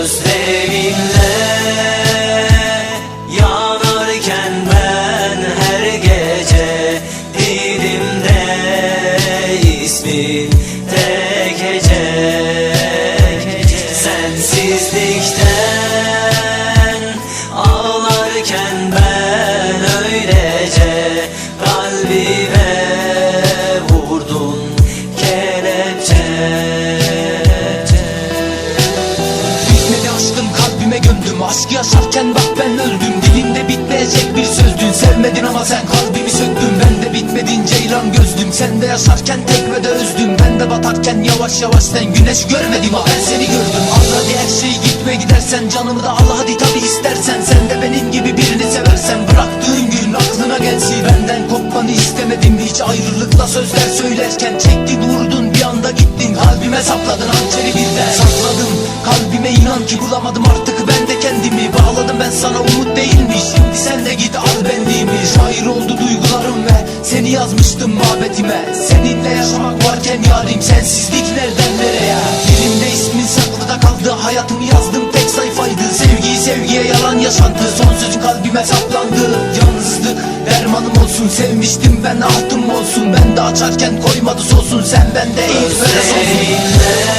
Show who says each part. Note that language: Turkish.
Speaker 1: Gözlerinle yanarken ben her gece Dilimde ismin tek hece Sensizlikten Aşkı yaşarken bak ben öldüm. Dilimde bitmeyecek bir sözdün Sevmedin ama sen kalbimi söktün. Ben de bitmedin ceylan gözlüm. Sen de yaşarken tekmede özdüm Ben de batarken yavaş yavaş sen Güneş görmedim ha ben seni gördüm. Al hadi her şeyi gitme gidersen Canımı da al hadi tabi istersen. Sen de benim gibi birini seversen Bıraktığın gün aklına gelsin. Benden kopmanı istemedim. Hiç ayrılıkla sözler söylerken Çektin vurdun bir anda gittin Kalbime sapladın. Hançeri birden Sakladım. Kalbime inan ki bulamadım artık ben sana umut değilmiş. Şimdi sen de git al benliğimi. Şair oldu duygularım ve Seni yazmıştım muhabbetime Seninle yaşamak varken yarim Sensizlik nereden nereye? Dilimde ismin saklı da kaldı. Hayatımı yazdım tek sayfaydı. Sevgiyi sevgiye yalan yaşantı. Son sözün kalbime saplandı. Yalnızlık dermanım olsun. Sevmiştim ben ahtım olsun. Ben de açarken koymadı sosun. Sen bende ilk böyle sonsun